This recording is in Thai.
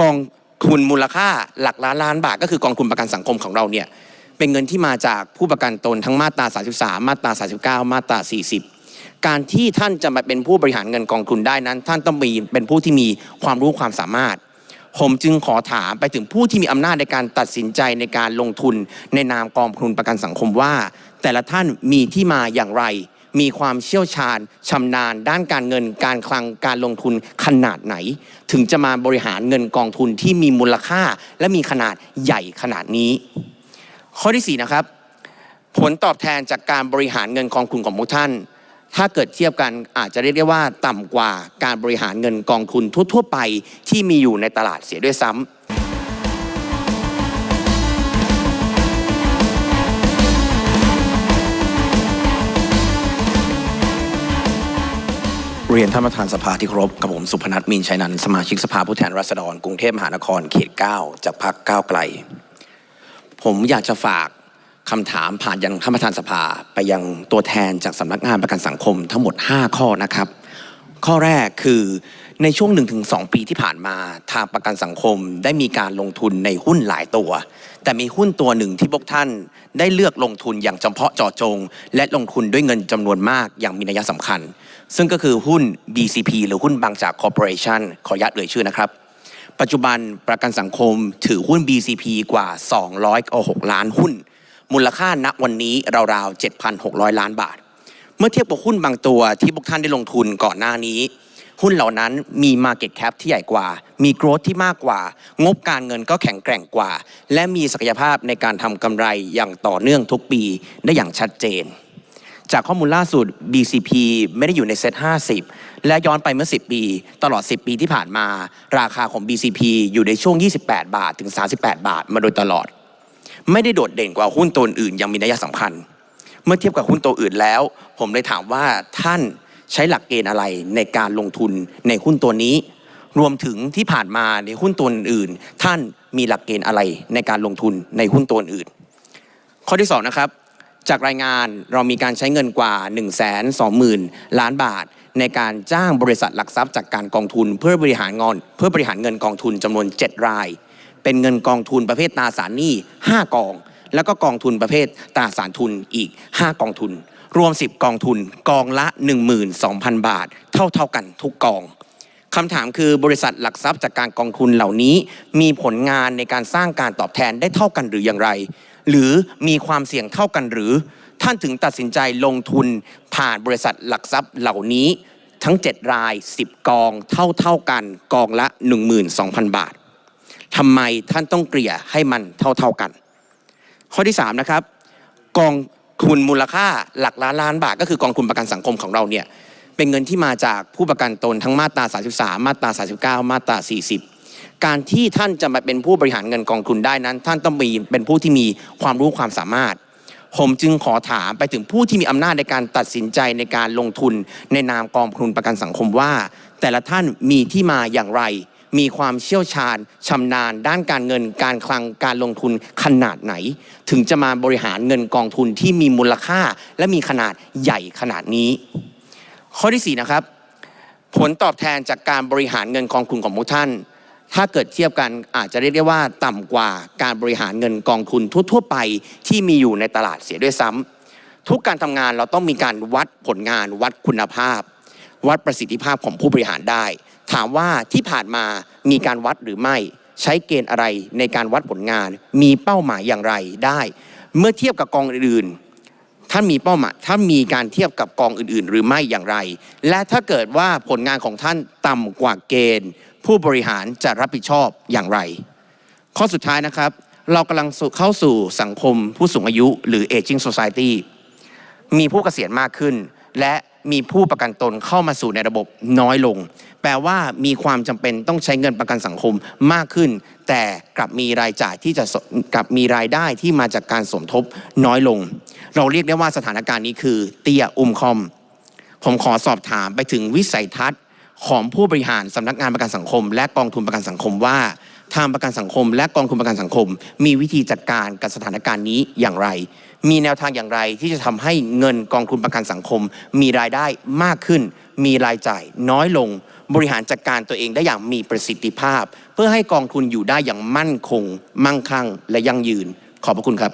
กองทุนมูลค่าหลักล้านล้านบาท ก็คือกองทุนประกันสังคมของเราเนี่ยเป็นเงินที่มาจากผู้ประกันตนทั้งมาตรา 33 มาตรา 39 มาตรา 40 การที่ท่านจะมาเป็นผู้บริหารเงินกองทุนได้นั้น ท่านต้องมีเป็นผู้ที่มีความรู้ความสามารถ ผมจึงขอถามไปถึงผู้ที่มีอำนาจในการตัดสินใจในการลงทุนในนามกองทุนประกันสังคมว่า แต่ละท่านมีที่มาอย่างไร มีความเชี่ยวชาญชำนาญ ด้านการเงินการคลังการลงทุนขนาดไหน ถึงจะมาบริหารเงินกองทุนที่มีมูลค่า และมีขนาดใหญ่ขนาดนี้ ข้อที่4นะครับผลตอบแทนจากการบริหารเงินกองทุนของพวกท่าน ถ้าเกิดเทียบกันอาจจะเรียกได้ว่าต่ำกว่าการบริหารเงินกองทุนทั่ว ๆ ไปที่มีอยู่ในตลาดเสียด้วยซ้ำ เรียนท่านประธานสภาที่เคารพกับผมสุพนัทมีนชัยนันท์สมาชิกสภาผู้แทนราษฎรกรุงเทพมหานครเขต 9 จากพรรคก้าวไกล ผมอยากจะฝากคำถามผ่านยังท่านประธานสภา ไปยังตัวแทนจากสำนักงานประกันสังคมทั้งหมด 5 ข้อนะครับ ข้อแรกคือในช่วง 1-2 ปีที่ผ่านมาทางประกันสังคมได้มีการลงทุนในหุ้นหลายตัว แต่มีหุ้นตัวหนึ่งที่พวกท่านได้เลือกลงทุนอย่างจำเพาะเจาะจง และลงทุนด้วยเงินจำนวนมากอย่างมีนัยสำคัญ ซึ่งก็คือหุ้น BCP หรือหุ้นบางจากคอร์ปอเรชันขออนุญาตเอ่ยชื่อนะครับ ปัจจุบันประกันสังคมถือหุ้น BCP กว่า 206 ล้านหุ้น มูลค่าณวันนี้ราวๆ 7,600 ล้านบาท มื่อเทียบกับหุ้นบางตัวที่พวกท่านได้ลงทุนก่อนหน้านี้ หุ้นเหล่านั้นมี Market Cap ที่ใหญ่กว่า มี Growth ที่มากกว่า งบการเงินก็แข็งแกร่งกว่า และมีศักยภาพในการทำกำไรอย่างต่อเนื่องทุกปีได้อย่างชัดเจน จากข้อมูลล่าสุด BCP ไม่ได้อยู่ในเซ็ต50 และย้อนไปเมื่อ 10 ปี ตลอด 10 ปีที่ผ่านมา ราคาของ BCP อยู่ในช่วง 28 บาทถึง 38 บาท มาโดยตลอด ไม่ได้โดดเด่นกว่าหุ้นตัวอื่นอย่างมีนัยสำคัญ เมื่อเทียบกับหุ้นตัวอื่นแล้ว ผมเลยถามว่าท่านใช้หลักเกณฑ์อะไรในการลงทุนในหุ้นตัวนี้ รวมถึงที่ผ่านมาในหุ้นตัวอื่น ท่านมีหลักเกณฑ์อะไรในการลงทุนในหุ้นตัวอื่น ข้อที่2นะครับจากรายงานเรามีการใช้เงินกว่า 1 2 0 0 0 0 ล้านบาท ในการจ้างบริษัทหลักทรัพย์จากการกองทุน เพื่อบริหารงอนเพื่อบริหารเงินกองทุนจำนวน 7 ราย เป็นเงินกองทุนประเภทตราสารหนี้ 5 กอง แล้วก็กองทุนประเภทตราสารทุนอีก 5 กองทุน รวม 10 กองทุน กองละ 12,000 บาท เท่าเท่าๆกันทุกกองคำถามคือบริษัทหลักทรัพย์จากการกองทุนเหล่านี้ มีผลงานในการสร้างการตอบแทนได้เท่ากันหรืออย่างไร หรือมีความเสี่ยงเท่ากันหรือ ท่านถึงตัดสินใจลงทุนผ่านบริษัทหลักทรัพย์เหล่านี้ทั้ง 7 ราย 10 กองเท่าเท่าๆกัน กองละ 12,000 บาททำไมท่านต้องเกลี่ยให้มันเท่าเท่าๆกัน ข้อที่3นะครับกองทุนมูลค่าหลักล้านล้านบาท ก็คือกองทุนประกันสังคมของเราเนี่ยเป็นเงินที่มาจากผู้ประกันตนทั้งมาตรา 33 มาตรา 39 มาตรา 40 การที่ท่านจะมาเป็นผู้บริหารเงินกองทุนได้นั้น ท่านต้องมีเป็นผู้ที่มีความรู้ความสามารถ ผมจึงขอถามไปถึงผู้ที่มีอำนาจในการตัดสินใจในการลงทุนในนามกองทุนประกันสังคมว่า แต่ละท่านมีที่มาอย่างไร มีความเชี่ยวชาญชำนาญ ด้านการเงินการคลังการลงทุนขนาดไหน ถึงจะมาบริหารเงินกองทุนที่มีมูลค่า และมีขนาดใหญ่ขนาดนี้ ข้อที่4นะครับผลตอบแทนจากการบริหารเงินกองทุนของพวกท่าน ถ้าเกิดเทียบกันอาจจะเรียกได้ว่าต่ำกว่าการบริหารเงินกองทุนทั่ว ๆ ไปที่มีอยู่ในตลาดเสียด้วยซ้ำทุกการทำงานเราต้องมีการวัดผลงานวัดคุณภาพ วัดประสิทธิภาพของผู้บริหารได้ ถามว่าที่ผ่านมามีการวัดหรือไม่ ใช้เกณฑ์อะไรในการวัดผลงาน มีเป้าหมายอย่างไรได้ เมื่อเทียบกับกองอื่นๆท่านมีเป้าหมายถ้ามีการเทียบกับกองอื่น ๆ หรือไม่อย่างไร และถ้าเกิดว่าผลงานของท่านต่ำกว่าเกณฑ์ ผู้บริหารจะรับผิดชอบอย่างไร ข้อสุดท้ายนะครับ เรากำลังเข้าสู่สังคมผู้สูงอายุหรือ aging society มีผู้เกษียณมากขึ้น และ มีผู้ประกันตนเข้ามาสู่ในระบบน้อยลง แปลว่ามีความจำเป็นต้องใช้เงินประกันสังคมมากขึ้น แต่กลับมีรายจ่ายที่จะกลับมีรายได้ที่มาจากการสมทบน้อยลง เราเรียกได้ว่าสถานการณ์นี้คือเตียอุ้มคอม ผมขอสอบถามไปถึงวิสัยทัศน์ของผู้บริหารสำนักงานประกันสังคม และกองทุนประกันสังคมว่า ทางประกันสังคม และกองทุนประกันสังคม มีวิธีจัดการกับสถานการณ์นี้อย่างไร มีแนวทางอย่างไรที่จะทำให้เงินกองทุนประกันสังคม มีรายได้มากขึ้น มีรายจ่ายน้อยลง บริหารจัดการตัวเองได้อย่างมีประสิทธิภาพ เพื่อให้กองทุนอยู่ได้อย่างมั่นคง มั่งคั่ง และยั่งยืน ขอบพระคุณครับ